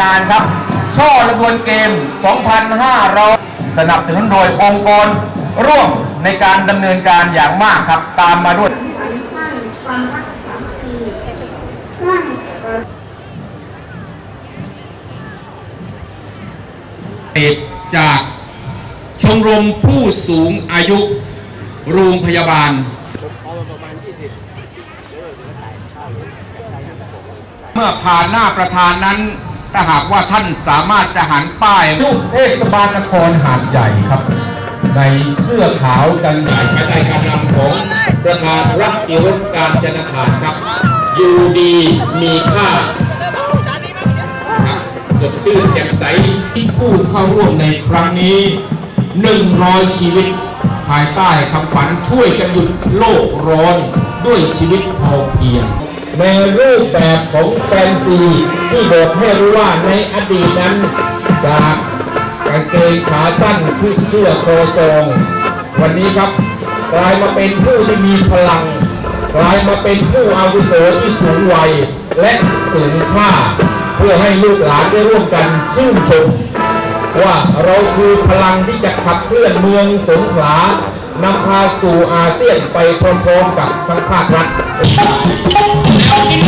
งานครับ ช่อระดวนเกม 2,500 สนับสนุนโดยองค์กรร่วมในการดำเนินการอย่างมากครับ ตามมาด้วยจากชมรมผู้สูงอายุโรงพยาบาล เมื่อผ่านหน้าประธานนั้น ถ้าหากว่าท่านสามารถจะหันป้ายรูปเทศบาลนครหาดใหญ่ครับ ในเสื้อขาวกันใหญ่ภายใต้การนำของประธานรักอิรุการจนทานครับอยู่ดีมีค่าสดชื่นแจ่มใสที่ผู้เข้าร่วมในครั้งนี้ 100 ชีวิต ภายใต้คำขวัญช่วยกันหยุดโลกร้อนด้วยชีวิตพอเพียง ในรูปแบบของแฟนซีที่บอกให้รู้ว่าในอดีตนั้น จากกางเกงขาสั้นขึ้นเสื้อโครซองวันนี้ครับกลายมาเป็นผู้ที่มีพลังกลายมาเป็นผู้อาวุโสที่สูงวัยและสูงค่า เพื่อให้ลูกหลานได้ร่วมกันชื่นชมว่าเราคือพลังที่จะขับเคลื่อนเมืองสงขลานำพาสู่อาเซียนไปพร้อมๆกับทั้งภาครัฐ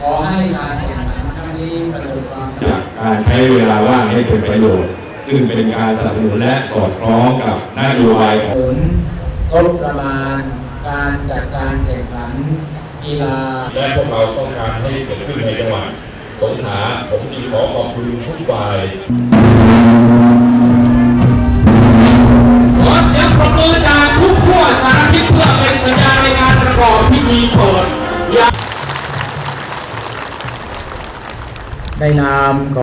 ขอให้การแข่งขันครั้งนี้ประสบความสำเร็จจากการใช้เวลาว่างให้เป็นประโยชน์ ซึ่งเป็นการสนับสนุนและสอดคล้องกับนโยบายของผลงบประมาณ การจัดการแข่งขันกีฬาและพวกเราต้องการให้เกิดขึ้นในจังหวัดสงขลาผมจึงขอขอบคุณทุกฝ่าย đây là